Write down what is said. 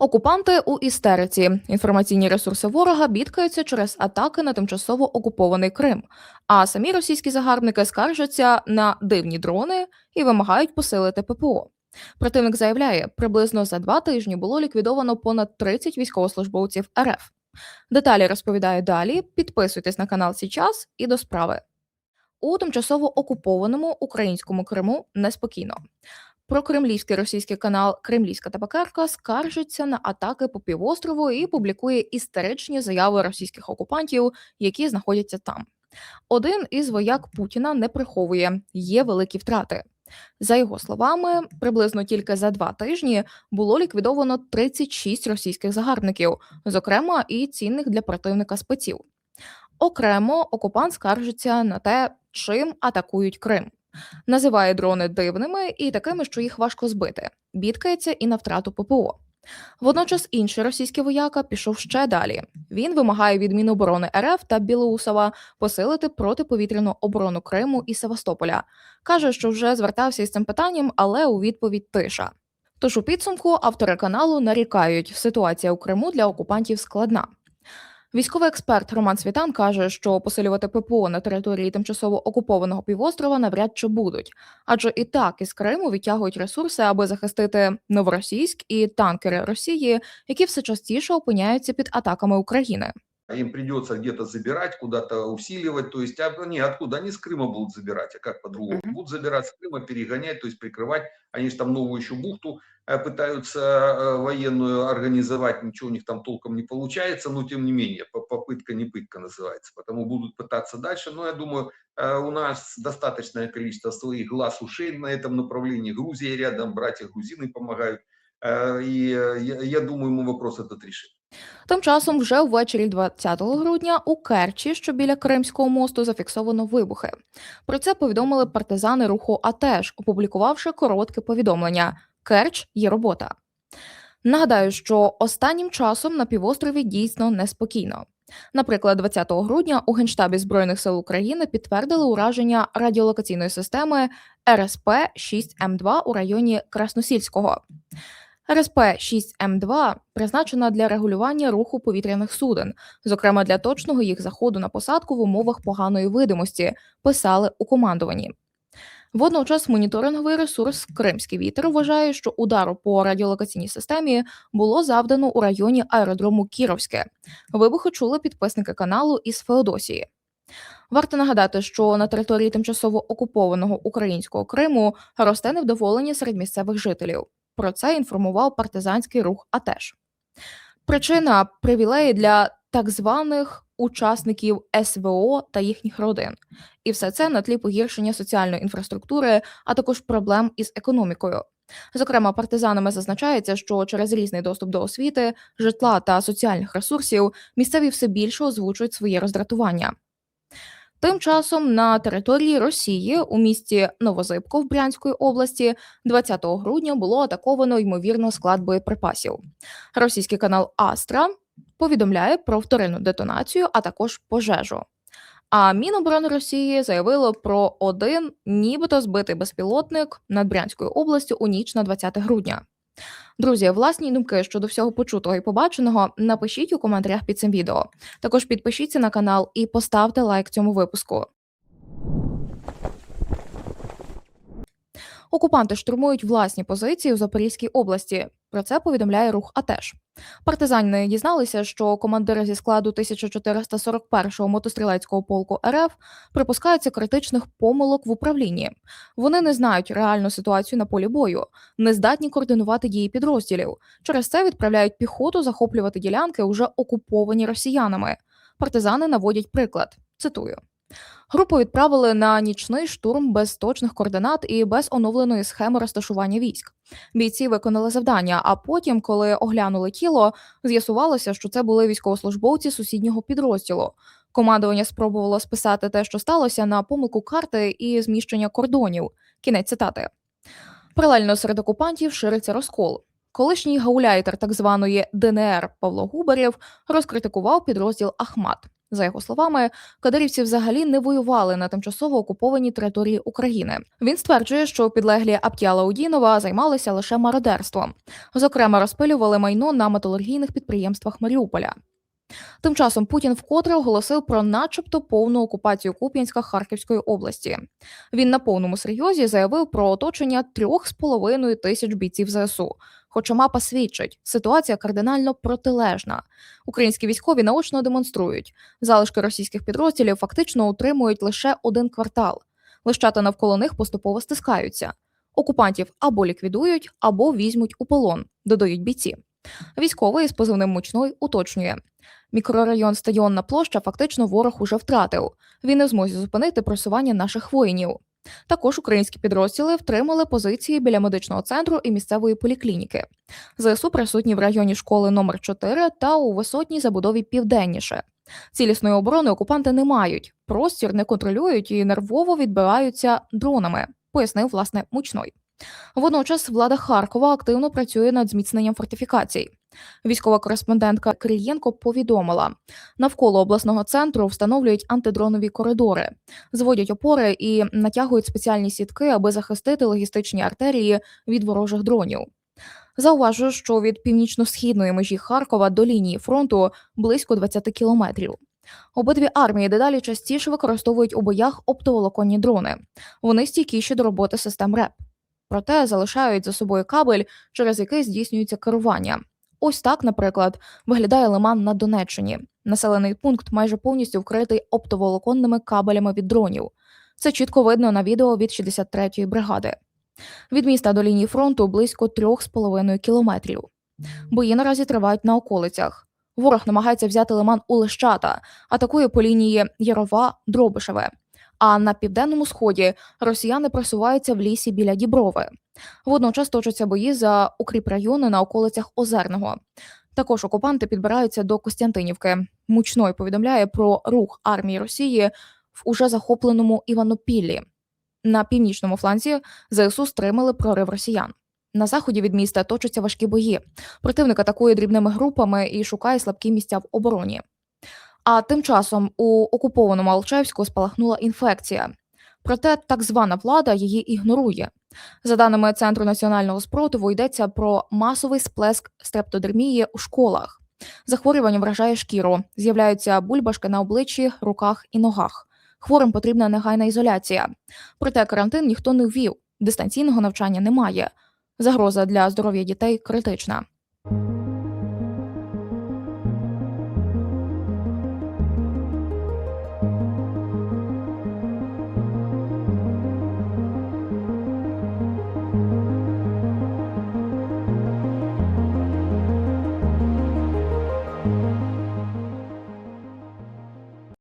Окупанти у істериці. Інформаційні ресурси ворога бідкаються через атаки на тимчасово окупований Крим. А самі російські загарбники скаржаться на дивні дрони і вимагають посилити ППО. Противник заявляє, приблизно за два тижні було ліквідовано понад 30 військовослужбовців РФ. Деталі розповідаю далі. Підписуйтесь на канал Січас і до справи. У тимчасово окупованому українському Криму неспокійно. Прокремлівський російський канал Кремлівська табакерка скаржиться на атаки по півострову і публікує істеричні заяви російських окупантів, які знаходяться там. Один із вояк Путіна не приховує, є великі втрати. За його словами, приблизно тільки за два тижні було ліквідовано 36 російських загарбників, зокрема і цінних для противника спеців. Окремо окупант скаржиться на те, чим атакують Крим. Називає дрони дивними і такими, що їх важко збити, бідкається і на втрату ППО. Водночас інший російський вояка пішов ще далі. Він вимагає від Міноборони РФ та Білоусова посилити протиповітряну оборону Криму і Севастополя. каже, що вже звертався із цим питанням, але у відповідь тиша. Тож у підсумку автори каналу нарікають, ситуація у Криму для окупантів складна. Військовий експерт Роман Світан каже, що посилювати ППО на території тимчасово окупованого півострова навряд чи будуть, адже і так із Криму відтягують ресурси, аби захистити новоросійськ і танкери Росії, які все частіше опиняються під атаками України. Им придется где-то забирать, куда-то усиливать, то есть а, они откуда? Они с Крыма будут забирать, а как по-другому? Будут забирать с Крыма, перегонять, то есть прикрывать. Они же там новую еще бухту э, пытаются э, военную организовать, ничего у них там толком не получается, но тем не менее, по- попытка не пытка называется, потому будут пытаться дальше, но я думаю, э, у нас достаточное количество своих глаз, ушей на этом направлении, Грузия рядом, братья грузины помогают, Э, и э, я, я думаю, мы вопрос этот решим. Тим часом, вже ввечері 20 грудня у Керчі, що біля Кримського мосту, зафіксовано вибухи. Про це повідомили партизани руху АТЕШ, опублікувавши коротке повідомлення: Керч є робота. Нагадаю, що останнім часом на півострові дійсно неспокійно. Наприклад, 20 грудня у Генштабі Збройних сил України підтвердили ураження радіолокаційної системи РСП 6М2 у районі Красносільського. РСП 6М2 призначена для регулювання руху повітряних суден, зокрема для точного їх заходу на посадку в умовах поганої видимості, писали у командуванні. Водночас моніторинговий ресурс Кримський вітер вважає, що удару по радіолокаційній системі було завдано у районі аеродрому Кіровське. Вибухи чули підписники каналу із Феодосії. Варто нагадати, що на території тимчасово окупованого українського Криму росте невдоволення серед місцевих жителів. Про це інформував партизанський рух АТЕШ. Причина привілеї для так званих учасників СВО та їхніх родин. І все це на тлі погіршення соціальної інфраструктури, а також проблем із економікою. Зокрема, партизанами зазначається, що через різний доступ до освіти, житла та соціальних ресурсів місцеві все більше озвучують своє роздратування. Тим часом на території Росії у місті Новозибко в Брянської області 20 грудня було атаковано ймовірно склад боєприпасів. Російський канал Астра повідомляє про вторинну детонацію, а також пожежу. А Міноборони Росії заявило про один, нібито збитий безпілотник над Брянською областю у ніч на 20 грудня. Друзі, власні думки щодо всього почутого і побаченого напишіть у коментарях під цим відео. Також підпишіться на канал і поставте лайк цьому випуску. Окупанти штурмують власні позиції у Запорізькій області. Про це повідомляє рух АТЕШ. Партизани дізналися, що командири зі складу 1441-го мотострілецького полку РФ припускаються критичних помилок в управлінні. Вони не знають реальну ситуацію на полі бою, не здатні координувати дії підрозділів. Через це відправляють піхоту захоплювати ділянки, уже окуповані росіянами. Партизани наводять приклад. Цитую. Групу відправили на нічний штурм без точних координат і без оновленої схеми розташування військ. Бійці виконали завдання, а потім, коли оглянули тіло, з'ясувалося, що це були військовослужбовці сусіднього підрозділу. Командування спробувало списати те, що сталося, на помилку карти і зміщення кордонів. Кінець цитати. Паралельно серед окупантів шириться розкол. Колишній гауляйтер так званої ДНР Павло Губарєв розкритикував підрозділ Ахмат. За його словами, кадирівці взагалі не воювали на тимчасово окупованій території України. Він стверджує, що підлеглі Аптяла Удінова займалися лише мародерством, зокрема, розпилювали майно на металургійних підприємствах Маріуполя. Тим часом Путін вкотре оголосив про начебто повну окупацію Куп'янська Харківської області. Він на повному серйозі заявив про оточення трьох з половиною тисяч бійців ЗСУ. Хоча мапа свідчить, ситуація кардинально протилежна. Українські військові наочно демонструють, залишки російських підрозділів фактично утримують лише один квартал. Лищата навколо них поступово стискаються. Окупантів або ліквідують, або візьмуть у полон, додають бійці. Військовий з позивним мучной уточнює. Мікрорайон Стадіонна площа фактично ворог уже втратив. Він не в змозі зупинити просування наших воїнів. Також українські підрозділи втримали позиції біля медичного центру і місцевої поліклініки. ЗСУ присутні в районі школи номер 4 та у висотній забудові південніше. Цілісної оборони окупанти не мають, простір не контролюють і нервово відбиваються дронами, пояснив власне мучной. Водночас влада Харкова активно працює над зміцненням фортифікацій. Військова кореспондентка Кирієнко повідомила, навколо обласного центру встановлюють антидронові коридори, зводять опори і натягують спеціальні сітки, аби захистити логістичні артерії від ворожих дронів. Зауважу, що від північно-східної межі Харкова до лінії фронту близько 20 кілометрів. Обидві армії дедалі частіше використовують у боях оптоволоконні дрони. Вони стійкіші до роботи систем РЕП. Проте залишають за собою кабель, через який здійснюється керування. Ось так, наприклад, виглядає лиман на Донеччині. Населений пункт майже повністю вкритий оптоволоконними кабелями від дронів. Це чітко видно на відео від 63-ї бригади. Від міста до лінії фронту близько 3,5 кілометрів. Бої наразі тривають на околицях. Ворог намагається взяти лиман у Лещата, атакує по лінії Ярова Дробишеве. А на південному сході росіяни просуваються в лісі біля Діброви. Водночас точаться бої за укріпрайони на околицях Озерного. Також окупанти підбираються до Костянтинівки. Мучной повідомляє про рух армії Росії в уже захопленому Іванопіллі. На північному фланзі ЗСУ стримали прорив росіян. На заході від міста точаться важкі бої. Противник атакує дрібними групами і шукає слабкі місця в обороні. А тим часом у окупованому Алчевську спалахнула інфекція. Проте так звана влада її ігнорує. За даними Центру національного спротиву, йдеться про масовий сплеск стрептодермії у школах. Захворювання вражає шкіру, з'являються бульбашки на обличчі, руках і ногах. Хворим потрібна негайна ізоляція. Проте карантин ніхто не ввів, дистанційного навчання немає. Загроза для здоров'я дітей критична.